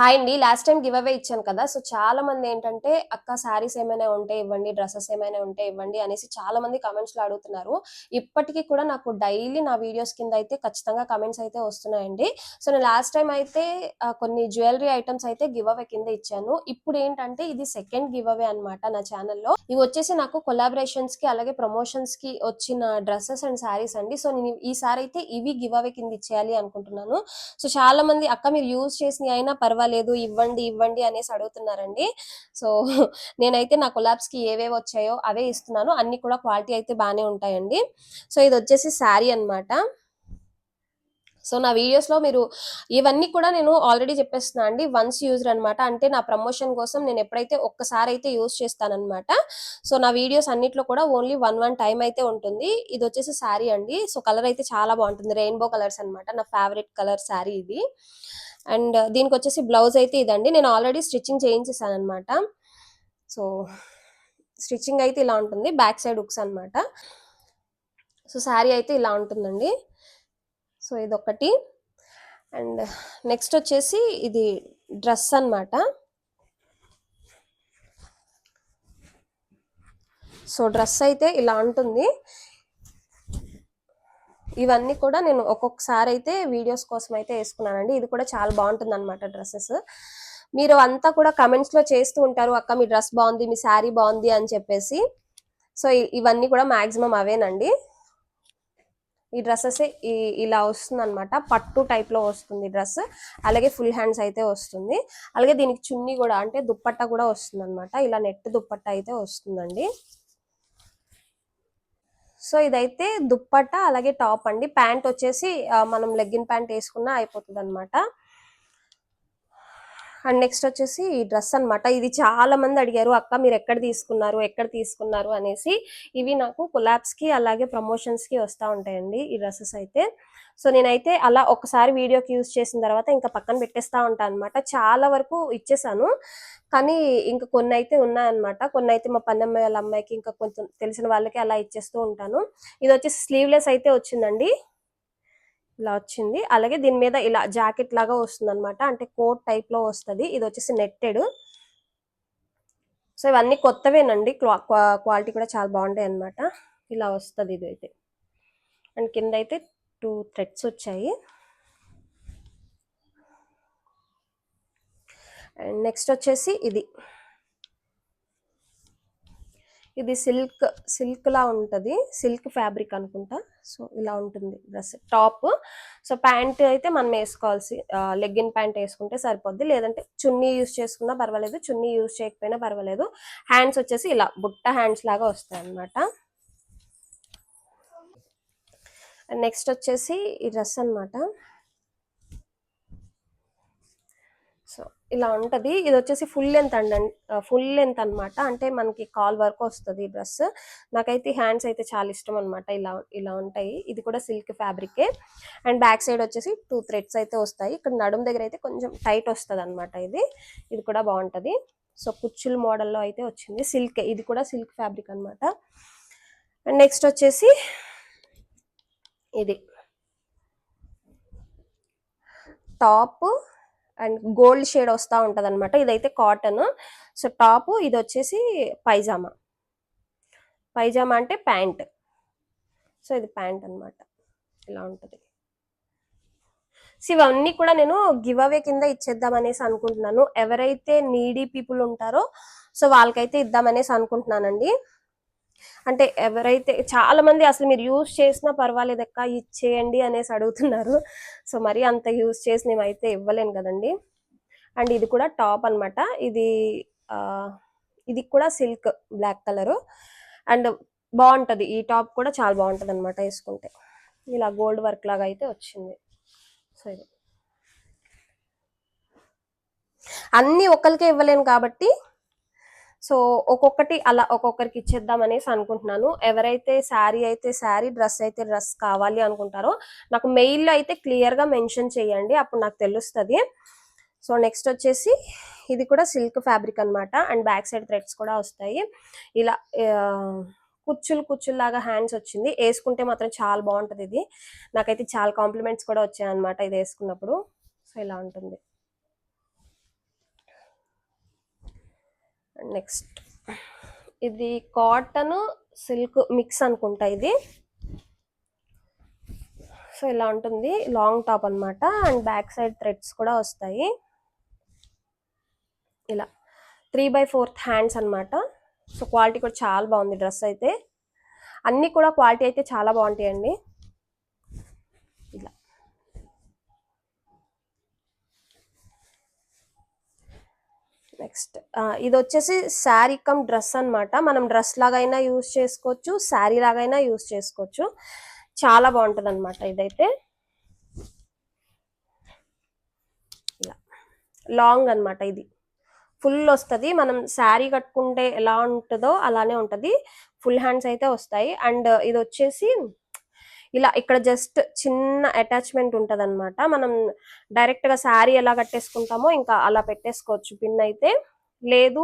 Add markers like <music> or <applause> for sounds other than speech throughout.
Hi అండి last time give away ఇచ్చాను కదా సో చాలా మంది ఏంటంటే అక్క శారీస్ ఏమైనా ఉంటే ఇవ్వండి డ్రెస్సెస్ ఏమైనా ఉంటే ఇవ్వండి అనేసి చాలా మంది కమెంట్స్లో అడుగుతున్నారు. ఇప్పటికీ కూడా నాకు డైలీ నా వీడియోస్ కింద అయితే ఖచ్చితంగా కమెంట్స్ అయితే వస్తున్నాయండి. సో నేను లాస్ట్ టైం అయితే కొన్ని జ్యువెలరీ ఐటమ్స్ అయితే గివ్ అవే కింద ఇచ్చాను. ఇప్పుడు ఏంటంటే ఇది సెకండ్ గివ్ అవే అనమాట నా ఛానల్లో ఇవి వచ్చేసి నాకు కొలాబరేషన్స్కి అలాగే ప్రమోషన్స్కి వచ్చిన డ్రెస్సెస్ అండ్ శారీస్ అండి. సో నేను ఈసారి అయితే ఇవి గివ్ అవే కింద ఇచ్చేయాలి అనుకుంటున్నాను. సో చాలా మంది అక్క మీరు యూజ్ చేసిన అయినా పర్వాలేదు లేదు ఇవ్వండి ఇవ్వండి అనేసి అడుగుతున్నారండి. సో నేనైతే నా కొలాబ్స్కి ఏవేవి వచ్చాయో అవే ఇస్తున్నాను. అన్ని కూడా క్వాలిటీ అయితే బాగానే ఉంటాయండి. సో ఇది వచ్చేసి శారీ అనమాట సో నా వీడియోస్లో మీరు ఇవన్నీ కూడా నేను ఆల్రెడీ చెప్పేస్తున్నా అండి. వన్స్ యూజర్ అనమాట అంటే నా ప్రమోషన్ కోసం నేను ఎప్పుడైతే ఒక్కసారి అయితే యూజ్ చేస్తానన్నమాట. సో నా వీడియోస్ అన్నిట్లో కూడా ఓన్లీ వన్ వన్ టైం అయితే ఉంటుంది. ఇది వచ్చేసి శారీ అండి. సో కలర్ అయితే చాలా బాగుంటుంది. రెయిన్బో కలర్స్ అనమాట నా ఫేవరెట్ కలర్ శారీ ఇది. అండ్ దీనికి వచ్చేసి బ్లౌజ్ అయితే ఇదండి. నేను ఆల్రెడీ స్టిచ్చింగ్ చేయించేసాను అనమాట సో స్టిచ్చింగ్ అయితే ఇలా ఉంటుంది. బ్యాక్ సైడ్ ఉక్స్ అనమాట సో శారీ అయితే ఇలా ఉంటుందండి. సో ఇది ఒకటి అండ్ నెక్స్ట్ వచ్చేసి ఇది డ్రెస్ అన్నమాట. సో డ్రెస్ అయితే ఇలా ఉంటుంది. ఇవన్నీ కూడా నేను ఒక్కొక్కసారి అయితే వీడియోస్ కోసం అయితే వేసుకున్నానండి. ఇది కూడా చాలా బాగుంటుంది అనమాట డ్రెస్సెస్. మీరు అంతా కూడా కమెంట్స్లో చేస్తూ ఉంటారు అక్క మీ డ్రెస్ బాగుంది మీ శారీ బాగుంది అని చెప్పేసి. సో ఇవన్నీ కూడా మాక్సిమం అవేనండి. ఈ డ్రెస్సెస్ ఇలా వస్తుంది అనమాట పట్టు టైప్లో వస్తుంది డ్రెస్. అలాగే ఫుల్ హ్యాండ్స్ అయితే వస్తుంది. అలాగే దీనికి చున్నీ కూడా అంటే దుప్పట్ట కూడా వస్తుంది అనమాట ఇలా నెట్ దుప్పట్ట అయితే వస్తుందండి. సో ఇదైతే దుప్పట్ట అలాగే టాప్ అండి. ప్యాంట్ వచ్చేసి మనం లెగ్గిన్ ప్యాంట్ వేసుకున్నా అయిపోతుంది అనమాట అండ్ నెక్స్ట్ వచ్చేసి ఈ డ్రెస్ అన్నమాట. ఇది చాలా మంది అడిగారు అక్క మీరు ఎక్కడ తీసుకున్నారు ఎక్కడ తీసుకున్నారు? అనేసి. ఇవి నాకు కొలాబ్స్కి అలాగే ప్రమోషన్స్కి వస్తూ ఉంటాయండి ఈ డ్రెస్సెస్ అయితే. సో నేనైతే అలా ఒకసారి వీడియోకి యూజ్ చేసిన తర్వాత ఇంకా పక్కన పెట్టేస్తా ఉంటాను అనమాట చాలా వరకు ఇచ్చేసాను. కానీ ఇంకా కొన్ని అయితే ఉన్నాయన్నమాట. కొన్ని అయితే మా పన్నెమ్మ వాళ్ళ అమ్మాయికి ఇంకా కొంచెం తెలిసిన వాళ్ళకి అలా ఇచ్చేస్తూ ఉంటాను. ఇది వచ్చేసి స్లీవ్లెస్ అయితే వచ్చిందండి. ఇలా వచ్చింది. అలాగే దీని మీద ఇలా జాకెట్ లాగా వస్తుంది అనమాట అంటే కోట్ టైప్లో వస్తుంది. ఇది వచ్చేసి నెట్టెడ్ సో ఇవన్నీ కొత్తవేనండి. క్వాలిటీ కూడా చాలా బాగుంటాయి అన్నమాట ఇలా వస్తుంది ఇది అయితే అండ్ కింద అయితే టూ థ్రెడ్స్ వచ్చాయి. అండ్ నెక్స్ట్ వచ్చేసి ఇది. ఇది సిల్క్ సిల్క్ లా సిల్క్ ఫ్యాబ్రిక్ అనుకుంటా. సో ఇలా ఉంటుంది డ్రెస్. టాప్. సో ప్యాంట్ అయితే మనం వేసుకోవాల్సి లెగ్గిన్ ప్యాంట్ వేసుకుంటే సరిపోద్ది. లేదంటే చున్నీ యూస్ చేసుకున్నా పర్వాలేదు. చున్నీ యూస్ చేయకపోయినా పర్వాలేదు. హ్యాండ్స్ వచ్చేసి ఇలా బుట్ట హ్యాండ్స్ లాగా వస్తాయి అన్నమాట నెక్స్ట్ వచ్చేసి ఈ డ్రెస్ అన్నమాట. సో ఇలా ఉంటుంది. ఇది వచ్చేసి ఫుల్ లెంత్ అండి ఫుల్ లెంత్ అన్నమాట. అంటే మనకి కాల్ వరకు వస్తుంది ఈ డ్రెస్. నాకైతే హ్యాండ్స్ అయితే చాలా ఇష్టం అనమాట ఇలా ఇలా ఉంటాయి. ఇది కూడా సిల్క్ ఫ్యాబ్రికే. అండ్ బ్యాక్ సైడ్ వచ్చేసి టూ థ్రెడ్స్ అయితే వస్తాయి. ఇక్కడ నడుము దగ్గర అయితే కొంచెం టైట్ వస్తుంది అనమాట ఇది. ఇది కూడా బాగుంటుంది. సో కుచ్చుల మోడల్లో అయితే వచ్చింది. సిల్క్. ఇది కూడా సిల్క్ ఫ్యాబ్రిక్ అనమాట అండ్ నెక్స్ట్ వచ్చేసి ఇది. టాప్ అండ్ గోల్డ్ షేడ్ వస్తూ ఉంటుంది అనమాట ఇదైతే కాటన్ సో టాప్ ఇది వచ్చేసి పైజామా పైజామా అంటే ప్యాంట్ సో ఇది ప్యాంట్ అన్నమాట. ఇలా ఉంటుంది. సో ఇవన్నీ కూడా నేను గివ్ అవే కింద ఇచ్చేద్దాం అనేసి అనుకుంటున్నాను. ఎవరైతే నీడీ పీపుల్ ఉంటారో సో వాళ్ళకైతే ఇద్దామనేసి అనుకుంటున్నానండి. అంటే ఎవరైతే చాలా మంది అసలు మీరు యూజ్ చేసినా పర్వాలేదు అక్క ఇచ్చేయండి అనేసి అడుగుతున్నారు. సో మరి అంత యూజ్ చేసి నేమైతే ఇవ్వలేను కదండి. అండ్ ఇది కూడా టాప్ అన్నమాట. ఇది ఇది కూడా సిల్క్ బ్లాక్ కలర్. అండ్ బాగుంటుంది. ఈ టాప్ కూడా చాలా బాగుంటుంది అనమాట వేసుకుంటే. ఇలా గోల్డ్ వర్క్ లాగా అయితే వచ్చింది. సో ఇది. అన్నీ ఒకరికే ఇవ్వలేను కాబట్టి సో ఒక్కొక్కటి అలా ఒక్కొక్కరికి ఇచ్చేద్దాం అనేసి అనుకుంటున్నాను. ఎవరైతే శారీ అయితే శారీ డ్రెస్ అయితే డ్రెస్ కావాలి అనుకుంటారో నాకు మెయిల్లో అయితే క్లియర్గా మెన్షన్ చేయండి అప్పుడు నాకు తెలుస్తుంది. సో నెక్స్ట్ వచ్చేసి ఇది కూడా సిల్క్ ఫ్యాబ్రిక్ అనమాట అండ్ బ్యాక్ సైడ్ థ్రెడ్స్ కూడా వస్తాయి. ఇలా కుచ్చులు కుచ్చులు లాగా హ్యాండ్స్ వచ్చింది. వేసుకుంటే మాత్రం చాలా బాగుంటుంది ఇది. నాకైతే చాలా కాంప్లిమెంట్స్ కూడా వచ్చాయి అనమాట ఇది వేసుకున్నప్పుడు. సో ఇలా ఉంటుంది. నెక్స్ట్. ఇది కాటన్ సిల్క్ మిక్స్ అనుకుంటా ఇది. సో ఇలా ఉంటుంది. లాంగ్ టాప్ అన్నమాట. అండ్ బ్యాక్ సైడ్ థ్రెడ్స్ కూడా వస్తాయి. ఇలా. త్రీ బై ఫోర్త్ హ్యాండ్స్ అన్నమాట. సో క్వాలిటీ కూడా చాలా బాగుంది డ్రెస్ అయితే. అన్నీ కూడా క్వాలిటీ అయితే చాలా బాగుంటాయండి ఇలా నెక్స్ట్. ఇది వచ్చేసి శారీ కమ్ డ్రెస్ అన్నమాట. మనం డ్రెస్ లాగైనా యూజ్ చేసుకోవచ్చు శారీ లాగైనా యూజ్ చేసుకోవచ్చు. చాలా బాగుంటుంది అనమాట ఇదైతే. ఇలా. లాంగ్ అన్నమాట ఇది. ఫుల్ వస్తుంది. మనం శారీ కట్టుకుంటే ఎలా ఉంటుందో అలానే ఉంటుంది. ఫుల్ హ్యాండ్స్ అయితే వస్తాయి. అండ్ ఇది వచ్చేసి ఇలా ఇక్కడ జస్ట్ చిన్న అటాచ్మెంట్ ఉంటుంది అనమాట మనం డైరెక్ట్గా శారీ ఎలా కట్టేసుకుంటామో ఇంకా అలా పెట్టేసుకోవచ్చు. పిన్ అయితే లేదు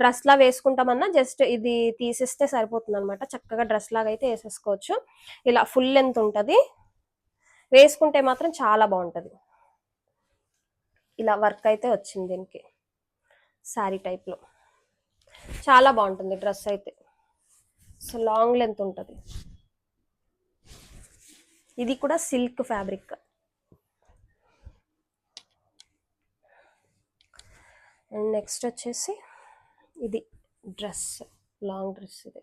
డ్రెస్ లా వేసుకుంటామన్నా జస్ట్ ఇది తీసేస్తే సరిపోతుంది అనమాట చక్కగా డ్రెస్ లాగా అయితే వేసేసుకోవచ్చు. ఇలా ఫుల్ లెంత్ ఉంటుంది. వేసుకుంటే మాత్రం చాలా బాగుంటుంది. ఇలా వర్క్ అయితే వచ్చింది దీనికి. శారీ టైప్లో చాలా బాగుంటుంది డ్రెస్ అయితే. సో లాంగ్ లెంత్ ఉంటుంది. ఇది కూడా సిల్క్ ఫ్యాబ్రిక్. అండ్ నెక్స్ట్ వచ్చేసి ఇది డ్రెస్ లాంగ్ డ్రెస్ ఇది.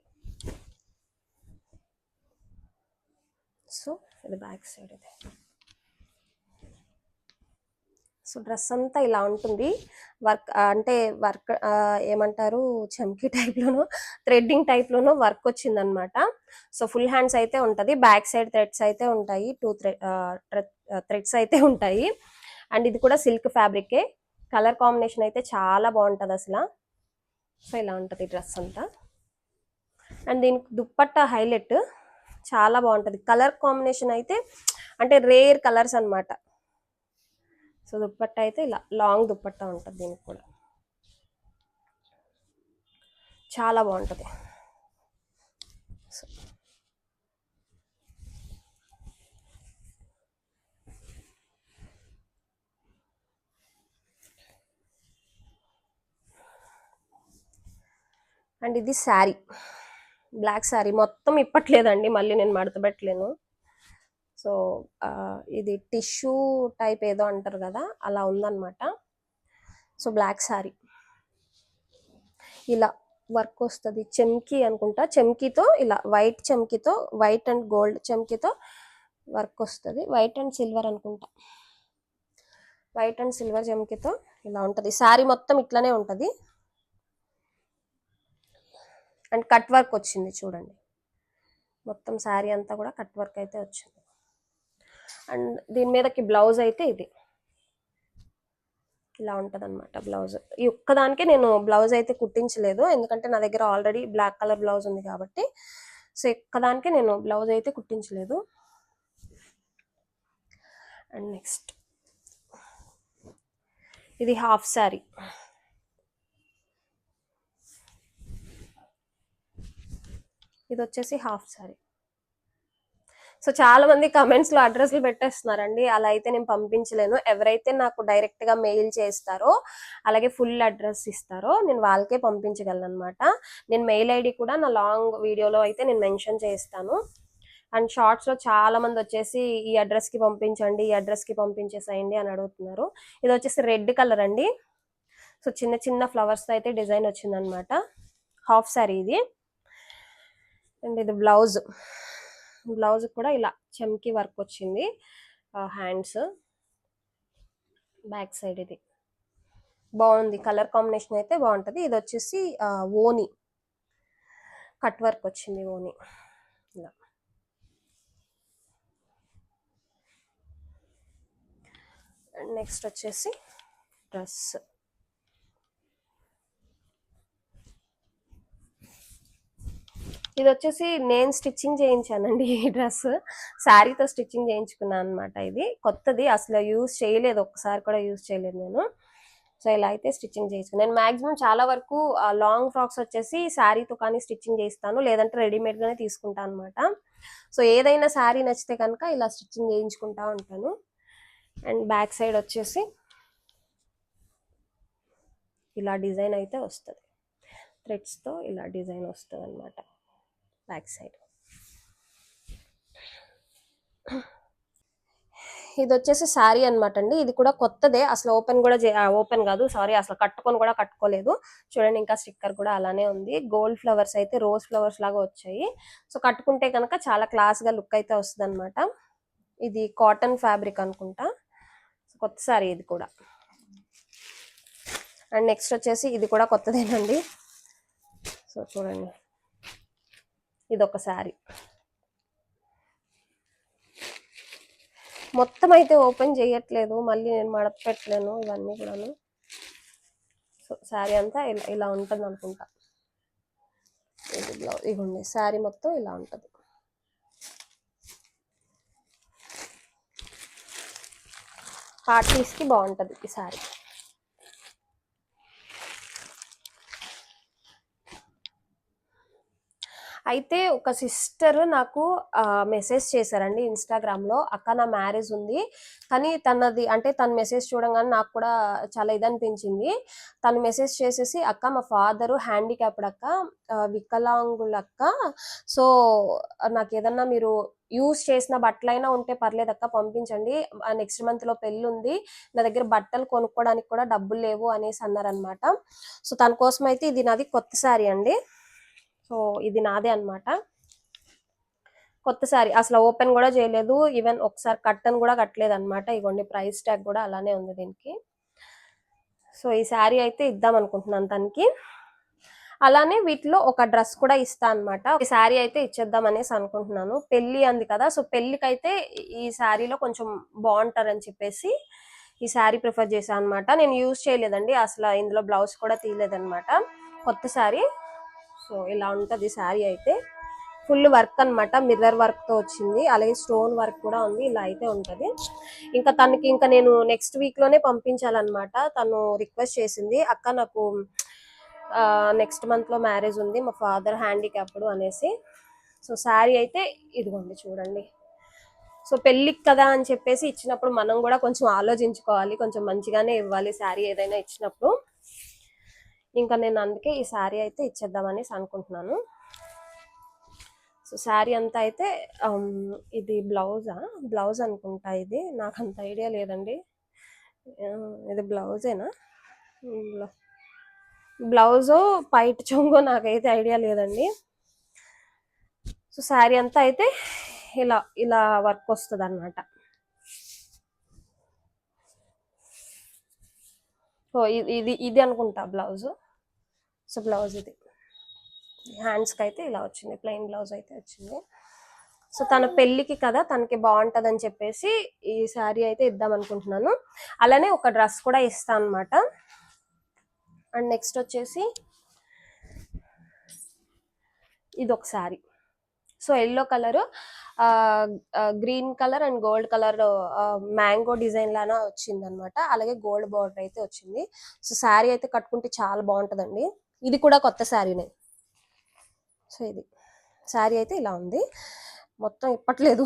సో ఇది బ్యాక్ సైడ్ ఇది. సో డ్రెస్ అంతా ఇలా ఉంటుంది. వర్క్ అంటే వర్క్ ఏమంటారు చమ్కీ టైప్లోనో థ్రెడ్డింగ్ టైప్లోనో వర్క్ వచ్చిందనమాట. సో ఫుల్ హ్యాండ్స్ అయితే ఉంటుంది. బ్యాక్ సైడ్ థ్రెడ్స్ అయితే ఉంటాయి. టూ థ్రెడ్స్ అయితే ఉంటాయి. అండ్ ఇది కూడా సిల్క్ ఫ్యాబ్రికే. కలర్ కాంబినేషన్ అయితే చాలా బాగుంటుంది అసలు. సో ఇలా ఉంటుంది డ్రెస్ అంతా. అండ్ దీనికి దుప్పట్ట హైలైట్. చాలా బాగుంటుంది. కలర్ కాంబినేషన్ అయితే అంటే రేర్ కలర్స్ అన్నమాట. సో దుప్పట్ట అయితే ఇలా లాంగ్ దుప్పట్ట ఉంటుంది దీనికి కూడా. చాలా బాగుంటుంది. అండ్ ఇది శారీ. బ్లాక్ శారీ. మొత్తం ఇప్పట్లేదండి. మళ్ళీ నేను మడత పెట్టలేను. సో ఇది టిష్యూ టైప్ ఏదో అంటారు కదా అలా ఉందన్నమాట. సో బ్లాక్ శారీ ఇలా వర్క్ వస్తుంది. చెమ్కీ అనుకుంటా. చెమ్కీతో ఇలా వైట్ చెమ్కీతో వైట్ అండ్ గోల్డ్ చెమ్కీతో వర్క్ వస్తుంది. వైట్ అండ్ సిల్వర్ అనుకుంటా. వైట్ అండ్ సిల్వర్ చెమ్కీతో ఇలా ఉంటుంది. శారీ మొత్తం ఇట్లానే ఉంటుంది. అండ్ కట్ వర్క్ వచ్చింది చూడండి. మొత్తం శారీ అంతా కూడా కట్ వర్క్ అయితే వచ్చింది. అండ్ దీని మీదకి బ్లౌజ్ అయితే ఇది. ఇలా ఉంటుంది అనమాట బ్లౌజ్. ఈ ఒక్కదానికే నేను బ్లౌజ్ అయితే కుట్టించలేదు. ఎందుకంటే నా దగ్గర ఆల్రెడీ బ్లాక్ కలర్ బ్లౌజ్ ఉంది కాబట్టి. సో ఒక్కదానికే నేను బ్లౌజ్ అయితే కుట్టించలేదు. And next. ఇది హాఫ్ శారీ. ఇది వచ్చేసి హాఫ్ శారీ. సో చాలా మంది కమెంట్స్లో అడ్రస్లు పెట్టేస్తున్నారండి. అలా అయితే నేను పంపించలేను. ఎవరైతే నాకు డైరెక్ట్గా మెయిల్ చేస్తారో అలాగే ఫుల్ అడ్రస్ ఇస్తారో నేను వాళ్ళకే పంపించగలను అనమాట నేను మెయిల్ ఐడి కూడా నా లాంగ్ వీడియోలో అయితే నేను మెన్షన్ చేస్తాను. అండ్ షార్ట్స్లో చాలా మంది వచ్చేసి ఈ అడ్రస్కి పంపించండి ఈ అడ్రస్కి పంపించేసేయండి అని అడుగుతున్నారు. ఇది వచ్చేసి రెడ్ కలర్ అండి. సో చిన్న చిన్న ఫ్లవర్స్ అయితే డిజైన్ వచ్చిందనమాట హాఫ్ సారీ ఇది. అండ్ ఇది బ్లౌజ్ బ్లౌజ్ కూడా ఇలా చెమ్కి వర్క్ వచ్చింది. హ్యాండ్స్. బ్యాక్ సైడ్ ఇది. బాగుంది. కలర్ కాంబినేషన్ అయితే బాగుంటుంది. ఇది వచ్చేసి ఓని. కట్ వర్క్ వచ్చింది ఓని. ఇలా. నెక్స్ట్ వచ్చేసి డ్రెస్. ఇది వచ్చేసి నేను స్టిచ్చింగ్ చేయించానండి ఈ డ్రెస్. శారీతో స్టిచ్చింగ్ చేయించుకున్నాను అనమాట ఇది. కొత్తది అసలు యూజ్ చేయలేదు ఒక్కసారి కూడా యూజ్ చేయలేదు నేను. సో ఇలా అయితే స్టిచ్చింగ్ చేయించుకున్నాను నేను మాక్సిమం చాలా వరకు లాంగ్ ఫ్రాక్స్ వచ్చేసి శారీతో కానీ స్టిచ్చింగ్ చేయిస్తాను లేదంటే రెడీమేడ్గానే తీసుకుంటాను అనమాట సో ఏదైనా శారీ నచ్చితే కనుక ఇలా స్టిచ్చింగ్ చేయించుకుంటా ఉంటాను. అండ్ బ్యాక్ సైడ్ వచ్చేసి ఇలా డిజైన్ అయితే వస్తుంది. థ్రెడ్స్తో ఇలా డిజైన్ వస్తుంది అనమాట బ్యాక్ సైడ్. ఇది వచ్చేసి శారీ అనమాట అండి ఇది కూడా కొత్తదే. అసలు ఓపెన్ కూడా ఓపెన్ కాదు. సారీ అసలు కట్టుకొని కూడా కట్టుకోలేదు. చూడండి ఇంకా స్టిక్కర్ కూడా అలానే ఉంది. గోల్డ్ ఫ్లవర్స్ అయితే రోజ్ ఫ్లవర్స్ లాగా వచ్చాయి. సో కట్టుకుంటే కనుక చాలా క్లాస్గా లుక్ అయితే వస్తుంది అనమాట ఇది కాటన్ ఫ్యాబ్రిక్ అనుకుంటా. కొత్త శారీ ఇది కూడా. అండ్ నెక్స్ట్ వచ్చేసి ఇది కూడా కొత్తదేనండి. సో చూడండి. ఇది ఒక శారీ. మొత్తం అయితే ఓపెన్ చేయట్లేదు మళ్ళీ నేను మడపెట్టలేను ఇవన్నీ కూడాను. సో శారీ అంతా ఇలా ఇలా ఉంటుంది అనుకుంటా ఇది బ్లౌజ్ ఇవ్వండి శారీ మొత్తం ఇలా ఉంటుంది. పార్టీస్కి బాగుంటుంది ఈ శారీ. అయితే ఒక సిస్టర్ నాకు మెసేజ్ చేశారండి ఇన్స్టాగ్రామ్లో అక్క నా మ్యారేజ్ ఉంది. కానీ తనది అంటే తన మెసేజ్ చూడంగానే నాకు కూడా చాలా ఇది అనిపించింది తను మెసేజ్ చేసేసి అక్క మా ఫాదరు హ్యాండిక్యాప్డ్ అక్క వికలాంగులక్క సో నాకు ఏదన్నా మీరు యూస్ చేసిన బట్టలైనా ఉంటే పర్లేదు అక్క పంపించండి. నెక్స్ట్ మంత్లో పెళ్ళి ఉంది నా దగ్గర బట్టలు కొనుక్కోవడానికి కూడా డబ్బులు లేవు అనేసి అన్నారనమాట సో తన కోసం అయితే ఇది నాది కొత్త శారీ అండి. సో ఇది నాదే అనమాట కొత్త సారీ అసలు ఓపెన్ కూడా చేయలేదు. ఈవెన్ ఒకసారి కట్టన్ కూడా కట్టలేదు అనమాట ఇగోండి ప్రైస్ ట్యాగ్ కూడా అలానే ఉంది దీనికి. సో ఈ శారీ అయితే ఇద్దాం అనుకుంటున్నాను తనకి. అలానే వీటిలో ఒక డ్రెస్ కూడా ఇస్తా అనమాట ఈ శారీ అయితే ఇచ్చేద్దాం అనేసి అనుకుంటున్నాను. పెళ్ళి అంది కదా సో పెళ్ళికైతే ఈ శారీలో కొంచెం బాగుంటారని చెప్పేసి ఈ శారీ ప్రిఫర్ చేశాను అనమాట నేను యూజ్ చేయలేదండి అసలు ఇందులో బ్లౌజ్ కూడా తీయలేదన్నమాట. కొత్త శారీ సో ఇలా ఉంటుంది శారీ అయితే. ఫుల్ వర్క్ అనమాట మిర్రర్ వర్క్తో వచ్చింది. అలాగే స్టోన్ వర్క్ కూడా ఉంది ఇలా అయితే ఉంటది. ఇంకా తనకి ఇంకా నేను నెక్స్ట్ వీక్లోనే పంపించాలన్నమాట. తను రిక్వెస్ట్ చేసింది అక్క నాకు నెక్స్ట్ మంత్లో మ్యారేజ్ ఉంది మా ఫాదర్ హ్యాండిక్యాప్డ్ అనేసి. సో శారీ అయితే ఇదిగోండి చూడండి. సో పెళ్ళికి కదా అని చెప్పేసి ఇచ్చినప్పుడు మనం కూడా కొంచెం ఆలోచించుకోవాలి కొంచెం మంచిగానే ఇవ్వాలి శారీ ఏదైనా ఇచ్చినప్పుడు. ఇంకా నేను అందుకే ఈ శారీ అయితే ఇచ్చేద్దామనేసి అనుకుంటున్నాను. సో శారీ అంతా అయితే ఇది బ్లౌజా? బ్లౌజ్ అనుకుంటా ఇది. నాకు అంత ఐడియా లేదండి. ఇది బ్లౌజేనా? బ్లౌజు పైట్ చొంగో నాకైతే ఐడియా లేదండి. సో శారీ అంతా అయితే ఇలా ఇలా వర్క్ వస్తుంది అన్నమాట సో ఇది ఇది ఇది అనుకుంటా బ్లౌజు. సో బ్లౌజ్ ఇది. హ్యాండ్స్కి అయితే ఇలా వచ్చింది ప్లెయిన్ బ్లౌజ్ అయితే వచ్చింది. సో తన పెళ్ళికి కదా తనకి బాగుంటుంది అని చెప్పేసి ఈ శారీ అయితే ఇద్దాం అనుకుంటున్నాను. అలానే ఒక డ్రెస్ కూడా ఇస్తాను అనమాట అండ్ నెక్స్ట్ వచ్చేసి ఇది ఒక sari so yellow colour green colour and gold colour mango design లాగా వచ్చింది అనమాట అలాగే గోల్డ్ బార్డర్ అయితే వచ్చింది. సో శారీ అయితే కట్టుకుంటే చాలా బాగుంటుందండి. ఇది కూడా కొత్త శారీనే. సో ఇది. శారీ అయితే ఇలా ఉంది. మొత్తం ఇప్పట్లేదు.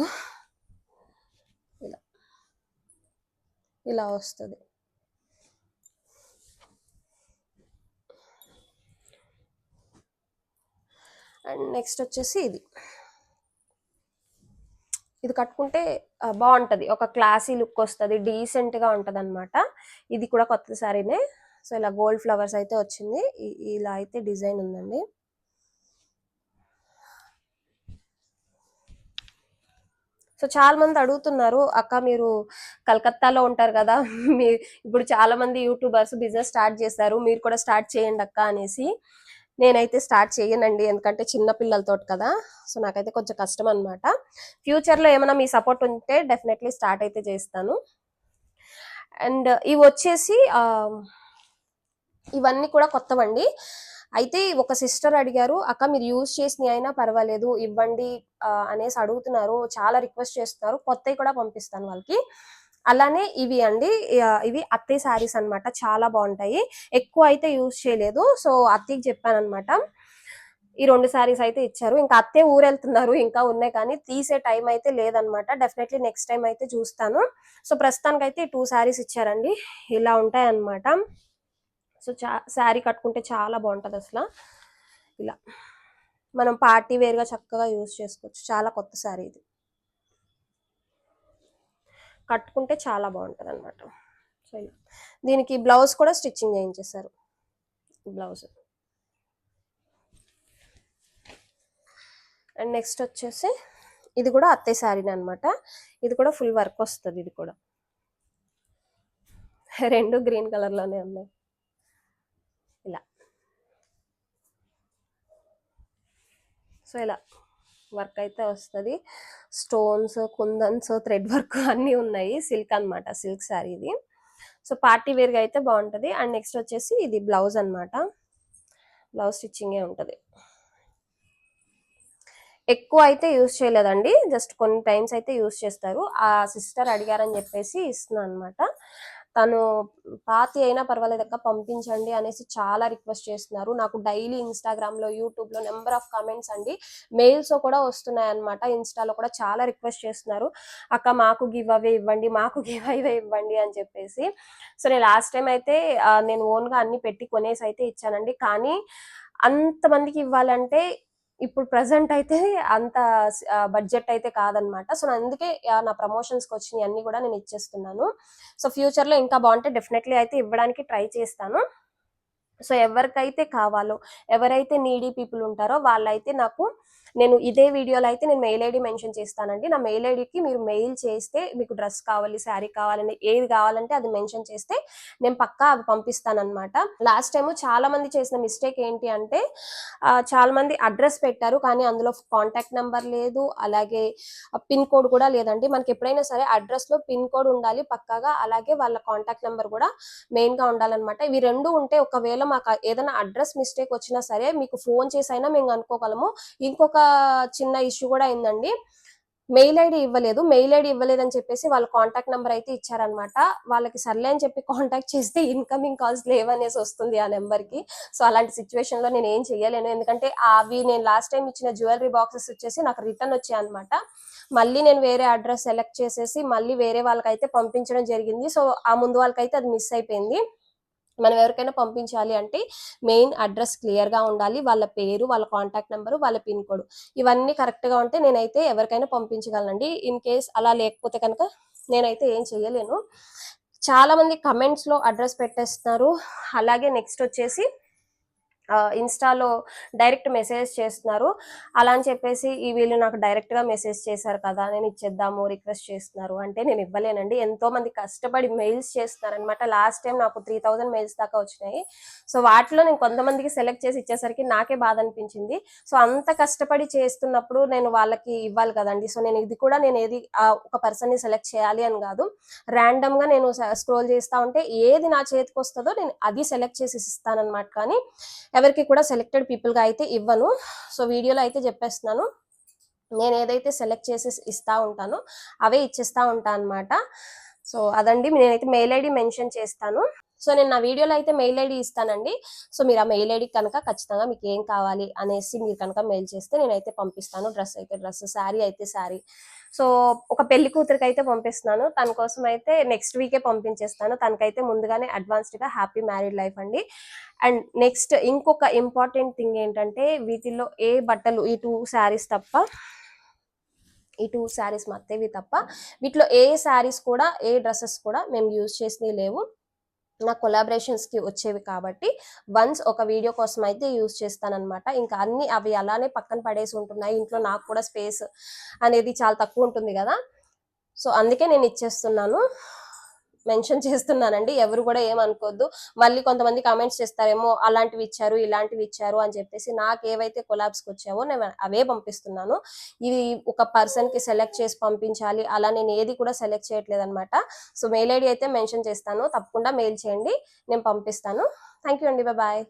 ఇలా. ఇలా వస్తుంది. అండ్ నెక్స్ట్ వచ్చేసి ఇది. ఇది కట్టుకుంటే బాగుంటుంది. ఒక క్లాసీ లుక్ వస్తుంది. డీసెంట్గా ఉంటుంది అనమాట ఇది కూడా కొత్త శారీనే. సో ఇలా గోల్డ్ ఫ్లవర్స్ అయితే వచ్చింది. ఇలా అయితే డిజైన్ ఉందండి. సో చాలా మంది అడుగుతున్నారు అక్క మీరు కలకత్తాలో ఉంటారు కదా <laughs> మీ ఇప్పుడు చాలా మంది యూట్యూబర్స్ బిజినెస్ స్టార్ట్ చేశారు మీరు కూడా స్టార్ట్ చేయండి అక్క అనేసి. నేనైతే స్టార్ట్ చేయనండి ఎందుకంటే చిన్న పిల్లలతో కదా సో నాకైతే కొంచెం కష్టం అనమాట ఫ్యూచర్లో ఏమైనా మీ సపోర్ట్ ఉంటే డెఫినెట్లీ స్టార్ట్ అయితే చేస్తాను. అండ్ ఇవి వచ్చేసి ఇవన్నీ కూడా కొత్తవండి. అయితే ఒక సిస్టర్ అడిగారు అక్క మీరు యూజ్ చేసినవి అయినా పర్వాలేదు ఇవ్వండి అనేసి అడుగుతున్నారు. చాలా రిక్వెస్ట్ చేస్తున్నారు. కొత్తవి కూడా పంపిస్తాను వాళ్ళకి. అలానే ఇవి అండి ఇవి అత్తయ్య శారీస్ అన్నమాట. చాలా బాగుంటాయి. ఎక్కువ అయితే యూజ్ చేయలేదు. సో అత్తయ్యకి చెప్పాను అనమాట ఈ రెండు శారీస్ అయితే ఇచ్చారు. ఇంకా అత్తే ఊరెళ్తున్నారు ఇంకా ఉన్నాయి కానీ తీసే టైం అయితే లేదనమాట డెఫినెట్లీ నెక్స్ట్ టైం అయితే చూస్తాను. సో ప్రస్తుతానికి అయితే టూ శారీస్ ఇచ్చారండి. ఇలా ఉంటాయి అన్నమాట సో చా శారీ కట్టుకుంటే చాలా బాగుంటుంది అసలు. ఇలా. మనం పార్టీ వేర్గా చక్కగా యూజ్ చేసుకోవచ్చు. చాలా కొత్త శారీ ఇది. కట్టుకుంటే చాలా బాగుంటుంది అనమాట సో ఇలా. దీనికి బ్లౌజ్ కూడా స్టిచ్చింగ్ చేయించేశారు. బ్లౌజ్. అండ్ నెక్స్ట్ వచ్చేసి ఇది కూడా అత్తయ్య శారీని అనమాట ఇది కూడా ఫుల్ వర్క్ వస్తుంది ఇది కూడా. రెండు గ్రీన్ కలర్లోనే ఉన్నాయి. సో ఇలా వర్క్ అయితే వస్తుంది. స్టోన్స్ కుందన్స్ థ్రెడ్ వర్క్ అన్నీ ఉన్నాయి. సిల్క్ అన్నమాట సిల్క్ శారీ ఇది. సో పార్టీ వేర్గా అయితే బాగుంటుంది. అండ్ నెక్స్ట్ వచ్చేసి ఇది బ్లౌజ్ అనమాట బ్లౌజ్ స్టిచ్చింగే ఉంటుంది. ఎక్కువ అయితే యూస్ చేయలేదండి. జస్ట్ కొన్ని టైమ్స్ అయితే యూస్ చేస్తారు. ఆ సిస్టర్ అడిగారని చెప్పేసి ఇస్తున్నాను అనమాట తను పాతి అయినా పర్వాలేదు అక్క పంపించండి అనేసి చాలా రిక్వెస్ట్ చేస్తున్నారు. నాకు డైలీ ఇన్స్టాగ్రామ్లో యూట్యూబ్లో నెంబర్ ఆఫ్ కామెంట్స్ అండి మెయిల్స్ కూడా వస్తున్నాయి అనమాట ఇన్స్టాలో కూడా చాలా రిక్వెస్ట్ చేస్తున్నారు. అక్క మాకు గివ్ అవే ఇవ్వండి మాకు <laughs> గివ్ అవే ఇవ్వండి అని చెప్పేసి. సో నేను లాస్ట్ టైం అయితే నేను ఓన్గా అన్ని పెట్టి కొనేసి అయితే ఇచ్చానండి. కానీ అంతమందికి ఇవ్వాలంటే ఇప్పుడు ప్రజెంట్ అయితే అంత బడ్జెట్ అయితే కాదనమాట. సో అందుకే నా ప్రమోషన్స్కి వచ్చినాయి అన్ని కూడా నేను ఇచ్చేస్తున్నాను. సో ఫ్యూచర్లో ఇంకా బాగుంటే డెఫినెట్లీ అయితే ఇవ్వడానికి ట్రై చేస్తాను. సో ఎవరికైతే కావాలో ఎవరైతే నీడీ పీపుల్ ఉంటారో వాళ్ళైతే నాకు నేను ఇదే వీడియోలో అయితే నేను మెయిల్ ఐడి మెన్షన్ చేస్తానండి. నా మెయిల్ ఐడికి మీరు మెయిల్ చేస్తే మీకు డ్రెస్ కావాలి శారీ కావాలని ఏది కావాలంటే అది మెన్షన్ చేస్తే నేను పక్కా అవి పంపిస్తానమాట లాస్ట్ టైం చాలా మంది చేసిన మిస్టేక్ ఏంటి అంటే చాలా మంది అడ్రస్ పెట్టారు కానీ అందులో కాంటాక్ట్ నెంబర్ లేదు అలాగే పిన్ కోడ్ కూడా లేదండి. మనకి ఎప్పుడైనా సరే అడ్రస్లో పిన్ కోడ్ ఉండాలి పక్కాగా అలాగే వాళ్ళ కాంటాక్ట్ నెంబర్ కూడా మెయిన్గా ఉండాలన్నమాట. ఇవి రెండు ఉంటే ఒకవేళ మాకు ఏదైనా అడ్రస్ మిస్టేక్ వచ్చినా సరే మీకు ఫోన్ చేసి అయినా మేము అనుకోగలము ఇంకొక చిన్న ఇష్యూ కూడా అయిందండి. మెయిల్ ఐడి ఇవ్వలేదు. మెయిల్ ఐడి ఇవ్వలేదని చెప్పేసి వాళ్ళ కాంటాక్ట్ నెంబర్ అయితే ఇచ్చారనమాట వాళ్ళకి సర్లే అని చెప్పి కాంటాక్ట్ చేస్తే ఇన్కమింగ్ కాల్స్ లేవనేసి వస్తుంది ఆ నెంబర్కి సో అలాంటి సిచ్యువేషన్లో నేను ఏం చేయలేను ఎందుకంటే అవి నేను లాస్ట్ టైం ఇచ్చిన జ్యువెలరీ బాక్సెస్ వచ్చేసి నాకు రిటర్న్ వచ్చాయి అనమాట మళ్ళీ నేను వేరే అడ్రస్ సెలెక్ట్ చేసేసి మళ్ళీ వేరే వాళ్ళకైతే పంపించడం జరిగింది. సో ఆ ముందు వాళ్ళకైతే అది మిస్ అయిపోయింది. మనం ఎవరికైనా పంపించాలి అంటే మెయిన్ అడ్రస్ క్లియర్గా ఉండాలి వాళ్ళ పేరు వాళ్ళ కాంటాక్ట్ నెంబరు వాళ్ళ పిన్ కోడ్ ఇవన్నీ కరెక్ట్గా ఉంటే నేనైతే ఎవరికైనా పంపించగలనండి. ఇన్ కేస్ అలా లేకపోతే కనుక నేనైతే ఏం చేయలేను. చాలా మంది అడ్రస్ పెట్టేస్తున్నారు. అలాగే నెక్స్ట్ వచ్చేసి ఇన్స్టాలో డైరెక్ట్ మెసేజ్ చేస్తున్నారు. అలా అని చెప్పేసి ఈ వీళ్ళు నాకు డైరెక్ట్గా మెసేజ్ చేశారు కదా నేను ఇచ్చేద్దాము రిక్వెస్ట్ చేస్తున్నారు అంటే నేను ఇవ్వలేనండి. ఎంతో మంది కష్టపడి మెయిల్స్ చేస్తున్నారు అనమాట లాస్ట్ టైం నాకు త్రీ థౌజండ్ మెయిల్స్ దాకా వచ్చినాయి. సో వాటిలో నేను కొంతమందికి సెలెక్ట్ చేసి ఇచ్చేసరికి నాకే బాధ అనిపించింది. సో అంత కష్టపడి చేస్తున్నప్పుడు నేను వాళ్ళకి ఇవ్వాలి కదండి. సో నేను ఇది కూడా నేను ఏది ఒక పర్సన్ని సెలెక్ట్ చేయాలి అని కాదు. ర్యాండమ్గా నేను స్క్రోల్ చేస్తా ఉంటే ఏది నా చేతికి వస్తుందో నేను అది సెలెక్ట్ చేసి ఇస్తానన్నమాట. కానీ ఎవరికి కూడా సెలెక్టెడ్ పీపుల్గా అయితే ఇవ్వను. సో వీడియోలో అయితే చెప్పేస్తున్నాను. నేను ఏదైతే సెలెక్ట్ చేసి ఇస్తా ఉంటానో అవే ఇచ్చేస్తూ ఉంటాను అనమాట సో అదండి. నేనైతే మెయిల్ ఐడి మెన్షన్ చేస్తాను. సో నేను నా వీడియోలో అయితే మెయిల్ ఐడి ఇస్తానండి. సో మీరు ఆ మెయిల్ ఐడి కనుక ఖచ్చితంగా మీకు ఏం కావాలి అనేసి మీరు కనుక మెయిల్ చేస్తే నేనైతే పంపిస్తాను. డ్రెస్ అయితే డ్రెస్ శారీ అయితే శారీ. సో ఒక పెళ్ళి కూతురికి అయితే పంపిస్తున్నాను. తన కోసం అయితే నెక్స్ట్ వీకే పంపించేస్తాను. తనకైతే ముందుగానే అడ్వాన్స్డ్గా హ్యాపీ మ్యారీడ్ లైఫ్ అండి. అండ్ నెక్స్ట్ ఇంకొక ఇంపార్టెంట్ థింగ్ ఏంటంటే వీటిల్లో ఏ బట్టలు ఈ టూ శారీస్ తప్ప ఈ టూ శారీస్ మత్తేవి తప్ప వీటిలో ఏ శారీస్ కూడా ఏ డ్రెస్సెస్ కూడా మేము యూజ్ చేసినవి లేవు. నా కొలాబరేషన్స్కి వచ్చేవి కాబట్టి వన్స్ ఒక వీడియో కోసం అయితే యూస్ చేస్తానన్నమాట. ఇంకా అన్ని అవి అలానే పక్కన పడేసి ఉంటున్నాయి. ఇంట్లో నాకు కూడా స్పేస్ అనేది చాలా తక్కువ ఉంటుంది కదా. సో అందుకే నేను ఇచ్చేస్తున్నాను. మెన్షన్ చేస్తున్నానండి. ఎవరు కూడా ఏమనుకోద్దు మళ్ళీ కొంతమంది కామెంట్స్ చేస్తారేమో అలాంటివి ఇచ్చారు ఇలాంటివి ఇచ్చారు అని చెప్పేసి నాకు ఏవైతే కొలాబ్స్కి వచ్చావో నేను అవే పంపిస్తున్నాను. ఇవి ఒక పర్సన్కి సెలెక్ట్ చేసి పంపించాలి. అలా నేను ఏది కూడా సెలెక్ట్ చేయట్లేదు అనమాట సో మెయిల్ ఐడి అయితే మెన్షన్ చేస్తాను. తప్పకుండా మెయిల్ చేయండి. నేను పంపిస్తాను. థ్యాంక్ యూ అండి బాయ్.